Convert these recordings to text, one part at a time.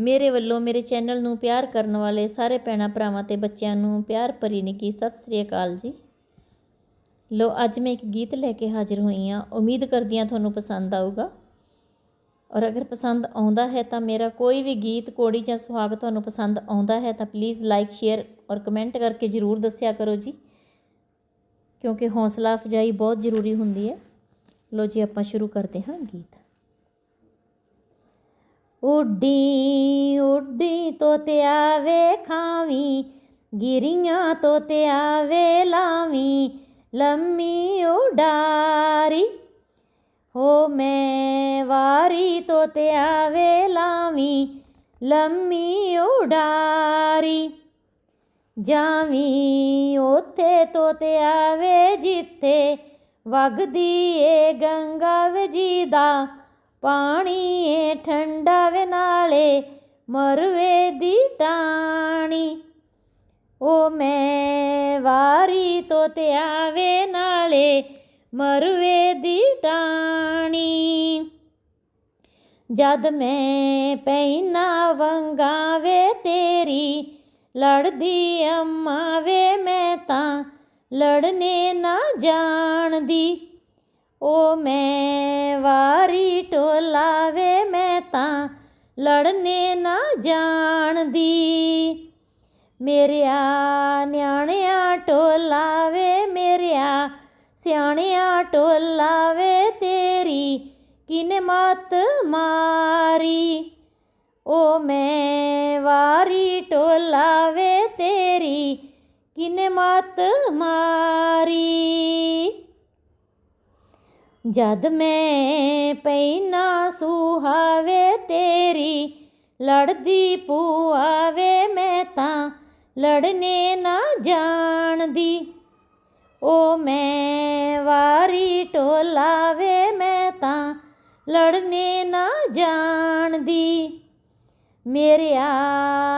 ਮੇਰੇ ਵੱਲੋਂ ਮੇਰੇ ਚੈਨਲ ਨੂੰ ਪਿਆਰ ਕਰਨ ਵਾਲੇ ਸਾਰੇ ਭੈਣਾਂ ਭਰਾਵਾਂ ਤੇ ਬੱਚਿਆਂ ਨੂੰ ਪਿਆਰ ਭਰੀ ਨਿੱਕੀ ਸਤਿ ਸ੍ਰੀ ਅਕਾਲ ਜੀ। ਲੋ, ਅੱਜ ਮੈਂ ਇੱਕ ਗੀਤ ਲੈ ਕੇ ਹਾਜ਼ਰ ਹੋਈ ਹਾਂ। ਉਮੀਦ ਕਰਦੀ ਹਾਂ ਤੁਹਾਨੂੰ ਪਸੰਦ ਆਊਗਾ। ਔਰ ਅਗਰ ਪਸੰਦ ਆਉਂਦਾ ਹੈ ਤਾਂ ਮੇਰਾ ਕੋਈ ਵੀ ਗੀਤ, ਕੋੜੀ ਜਾਂ ਸੁਹਾਗ ਤੁਹਾਨੂੰ ਪਸੰਦ ਆਉਂਦਾ ਹੈ ਤਾਂ ਪਲੀਜ਼ ਲਾਈਕ, ਸ਼ੇਅਰ ਔਰ ਕਮੈਂਟ ਕਰਕੇ ਜ਼ਰੂਰ ਦੱਸਿਆ ਕਰੋ ਜੀ। ਕਿਉਂਕਿ ਹੌਸਲਾ ਅਫਜਾਈ ਬਹੁਤ ਜ਼ਰੂਰੀ ਹੁੰਦੀ ਹੈ। ਲੋ ਜੀ, ਆਪਾਂ ਸ਼ੁਰੂ ਕਰਦੇ ਹਾਂ ਗੀਤ। ਉੱਡੀ ਉੱਡੀ ਤੋਤਿਆ ਵੇਖਾਵੀਂ ਗਿਰੀਆਂ ਤੋਤਿਆ ਵੇ ਲਾਵੀਂ, ਲੰਮੀ ਉਡਾਰੀ। ਹੋ ਮੈਂ ਵਾਰੀ ਤੋਤਿਆ ਵੇ ਲਾਵੀਂ, ਲੰਮੀ ਉਡਾਰੀ। ਜਾਵੀ ਉਥੇ ਤੋਤਿਆ ਵੇ ਜਿੱਥੇ ਵਗਦੀ ਏ ਗੰਗਾ ਵੇ ਦਾ ਪਾਣੀ ਏ ਠੰਡਾ ਵੇ ਨਾਲੇ ਮਰਵੇ ਦੀ ਟਾਣੀ। ਓ ਮੈਂ ਵਾਰੀ ਤੋਤਿਆ ਆਵੇ ਨਾਲੇ ਮਰਵੇ ਦੀ ਟਾਣੀ। ਜਦ ਮੈਂ ਪੈਨਾ ਵੰਗਾ ਵੇ ਤੇਰੀ, ਲੜਦੀ ਅੰਮਾ ਵੇ ਮੈਂ ਤਾਂ ਲੜਨੇ ਨਾ ਜਾਣਦੀ। ਓ ਮੈਂ ਵਾਰੀ ਟੋਲਾਵੇ, ਮੈਂ ਤਾਂ ਲੜਨੇ ਨਾ ਜਾਣਦੀ। ਮੇਰਿਆ ਨਿਆਣਿਆ ਟੋਲਾ ਵੇ ਮੇਰਿਆ ਸਿਆਣਿਆ ਟੋਲਾ ਵੇ ਤੇਰੀ ਕਿਨੇ ਮਤ ਮਾਰੀ। ਓ ਮੈਂ ਵਾਰੀ ਟੋਲਾ ਵੇ ਤੇਰੀ ਕਿਨੇ ਮਤ ਮਾਰੀ। ਜਦ ਮੈਂ ਪੈਨਾ ਸੁਹਾਵੇ ਤੇਰੀ, ਲੜਦੀ ਪੂਆਵੇ ਮੈਂ ਤਾਂ ਲੜਨੇ ਨਾ ਜਾਣਦੀ। ਓ ਮੈਂ ਵਾਰੀ ਟੋਲਾਵੇ ਮੈਂ ਤਾਂ ਲੜਨੇ ਨਾ ਜਾਣਦੀ। ਮੇਰਿਆ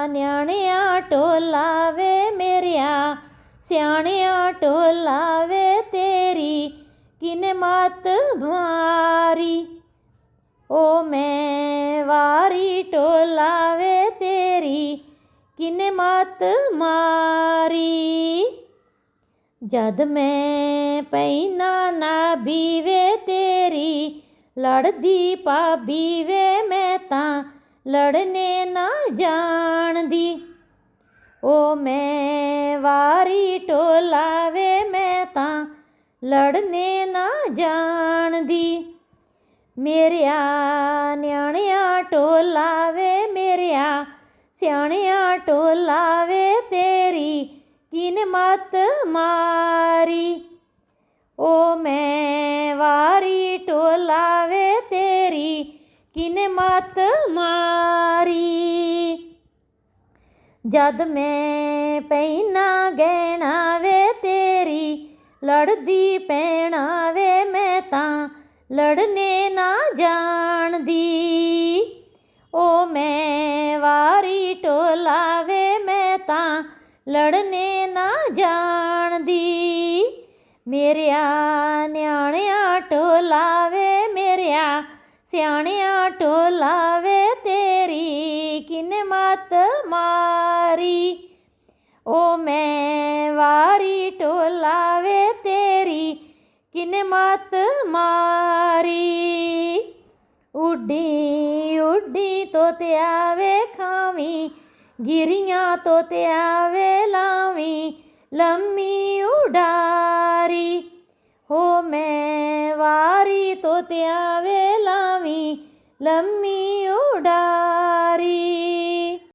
ਨਿਆਣਿਆ ਟੋਲਾ ਵੇ ਮੇਰਿਆ ਸਿਆਣਿਆ ਟੋਲਾਵੇ ਤੇਰੀ ਕਿਨੇ ਮਤ ਮਾਰੀ ਓ ਮੈਂ ਵਾਰੀ ਟੋਲਾ ਵੇ ਤੇਰੀ, ਕਿਨੇ ਮਤ ਮਾਰੀ? ਜਦ ਮੈਂ ਪੈਨਾ ਨਾ ਬੀਵੇ ਤੇਰੀ, ਲੜਦੀ ਪਾਬੀ ਵੇ ਮੈਂ ਤਾਂ ਲੜਨੇ ਨਾ ਜਾਣਦੀ। ਓ ਮੈਂ ਵਾਰੀ ਟੋ ਲੜਨੇ ਨਾ ਜਾਣਦੀ। ਮੇਰਿਆ ਨਿਆਣਿਆ ਟੋਲਾ ਵੇ ਮੇਰਿਆ ਸਿਆਣਿਆ ਟੋਲਾ ਵੇ ਤੇਰੀ ਕਿਨ ਮਤ ਮਾਰੀ। ਓ ਮੈਂ ਵਾਰੀ ਟੋਲਾ ਵੇ ਤੇਰੀ ਕਿਨ ਮਤ ਮਾਰੀ। ਜਦ ਮੈਂ ਪੈਨਾ ਗਹਿਣਾ ਵੇ ਲੜਦੀ ਪੈਣਾ ਵੇ ਮੈਂ ਤਾਂ, ਲੜਨੇ ਨਾ ਜਾਣਦੀ। ਓ ਮੈਂ ਵਾਰੀ ਟੋਲਾ ਵੇ ਮੈਂ ਤਾਂ, ਲੜਨੇ ਨਾ ਜਾਣਦੀ। ਮੇਰਿਆ ਨਿਆਣਿਆ ਟੋਲਾ ਵੇ ਮੇਰਿਆ ਸਿਆਣਿਆ ਟੋਲਾ ਵੇ ਤੇਰੀ ਕਿਨ ਮਤ ਮਾਰੀ। ਓ ਮੈਂ ਮਤ ਮਾਰੀ। ਉੱਡੀ ਉੱਡੀ ਤੋਤਿਆ ਵੇ ਖਾਵੀਂ, ਗਿਰੀਆਂ ਤੋਤਿਆ ਵੇ ਲਾਵੀਂ, ਲੰਮੀ ਉਡਾਰੀ। ਹੋ ਮੈਂ ਵਾਰੀ ਤੋਤਿਆ ਵੇ ਲਾਵੀਂ, ਲੰਮੀ ਉਡਾ